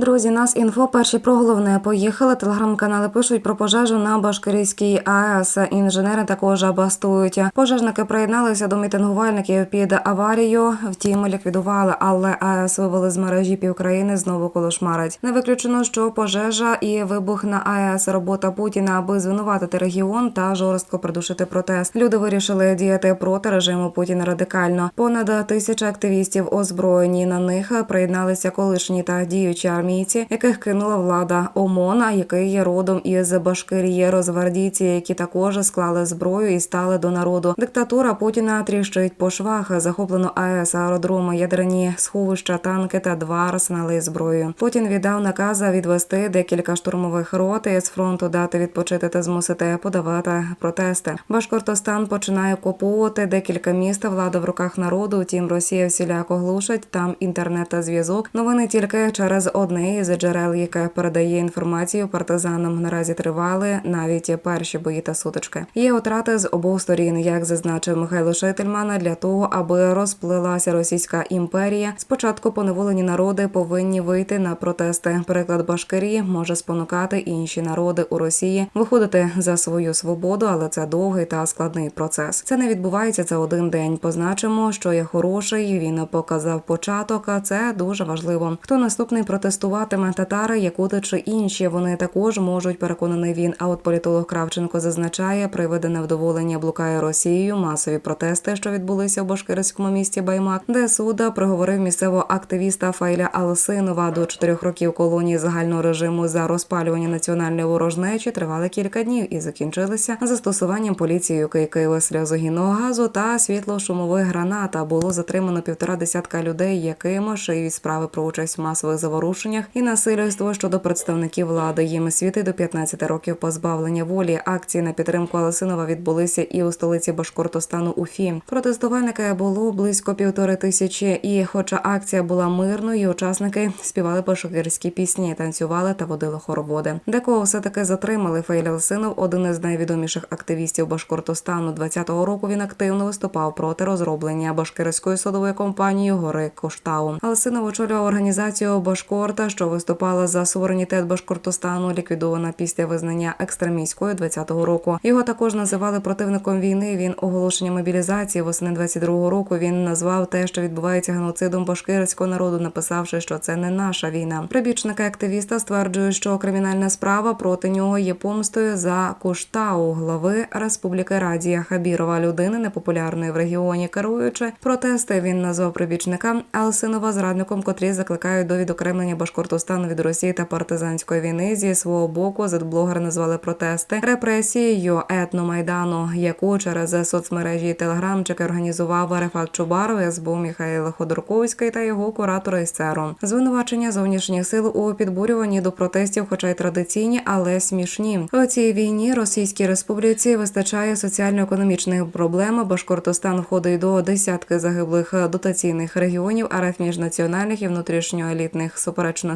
Друзі, нас інфо перші про головне поїхали. Телеграм-канали пишуть про пожежу на Башкирійській АЕС. Інженери також бастують. Пожежники приєдналися до мітингувальників під аварію. Втім, ліквідували, але АЕС вивели з мережі півкраїни знову колошмарить. Не виключено, що пожежа і вибух на АЕС робота Путіна, аби звинуватити регіон та жорстко придушити протест. Люди вирішили діяти проти режиму Путіна радикально. Понад тисяча активістів озброєні на них приєдналися колишні та діючі армійці, яких кинула влада ОМОНа, який є родом із Башкирії, розгвардійці, які також склали зброю і стали до народу. Диктатура Путіна тріщить по швах. Захоплено АЕС, аеродроми, ядерні сховища, танки та два арсенали зброєю. Путін віддав наказ відвести декілька штурмових рот із фронту, дати відпочити та змусити подавати протести. Башкортостан починає куповувати декілька міст. Влада в руках народу. Втім, Росія всіляко глушить там інтернет та зв'язок. Новини тільки через одне із джерел, яке передає інформацію партизанам. Наразі тривали навіть перші бої та сутички. Є втрати з обох сторін, як зазначив Михайло Шетельман, для того, аби розплилася російська імперія. Спочатку поневолені народи повинні вийти на протести. Приклад Башкирії може спонукати інші народи у Росії виходити за свою свободу, але це довгий та складний процес. Це не відбувається за один день. Позначимо, що є хороший. Він показав початок. а Це дуже важливо. Хто наступний протестуватиме татари, якути чи інші? Вони також можуть переконаний він. А от політолог Кравченко зазначає, привиде невдоволення блукає Росією. Масові протести, що відбулися в башкирському місті Баймак, де суда приговорив місцевого активіста Файля Алсинова до чотирьох років колонії загального режиму за розпалювання національної ворожнечі тривали кілька днів і закінчилися застосуванням поліцією кийкили сльозогінного газу та світло-шумових гранат. Було затримано півтора десятка людей, яким шиють справи про участь в масових заворушеннях і насильство щодо представників влади. Їм світи до 15 років позбавлення волі. Акції на підтримку Алсинова відбулися і у столиці Башкортостану Уфі. Протестувальники було близько півтори тисячі. І, хоча акція була мирною, учасники співали башкирські пісні, танцювали та водили хороводи. Декого все таки затримали. Фейль Алсинов, один із найвідоміших активістів Башкортостану. 20-го року він активно виступав проти розроблення башкирської садової компанії Гори Коштау. Алсинов очолював організацію Башкорта, що виступала за суверенітет Башкортостану, ліквідована після визнання екстремістською 20-го року. Його також називали противником війни. Він оголошення мобілізації восени 22-го року. Він назвав те, що відбувається геноцидом башкирського народу, написавши, що це не наша війна. Прибічники активіста стверджують, що кримінальна справа проти нього є помстою за Коштау, глави Республіки Радія Хабірова, людини непопулярної в регіоні, керуючи протести. Він назвав прибічника Алсинова зрадником, котрі закликають до відокремлення Башкортостану від Росії та партизанської війни. Зі свого боку зетблогери назвали протести репресією етномайдану, яку через соцмережі телеграмчики організував Рефат Чубаров, СБУ Михайло Ходорковський та його куратори із ЦЕРу. Звинувачення зовнішніх сил у підбурюванні до протестів, хоча й традиційні, але смішні. У цій війні Російській Республіці вистачає соціально-економічних проблем. Башкортостан входить до десятки загиблих дотаційних регіонів, РФ міжнаціональних і внутрішньоелітних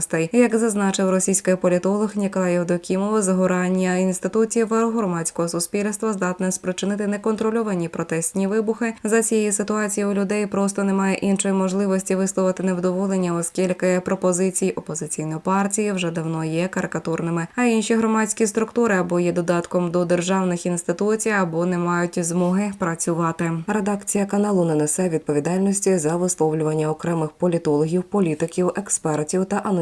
суперечностей. Як зазначив російський політолог Ніколай Євдокімов, загорання інститутів громадського суспільства здатне спричинити неконтрольовані протестні вибухи. За цієї ситуації у людей просто немає іншої можливості висловити невдоволення, оскільки пропозиції опозиційної партії вже давно є карикатурними, а інші громадські структури або є додатком до державних інституцій, або не мають змоги працювати. Редакція каналу не несе відповідальності за висловлювання окремих політологів, політиків, експертів та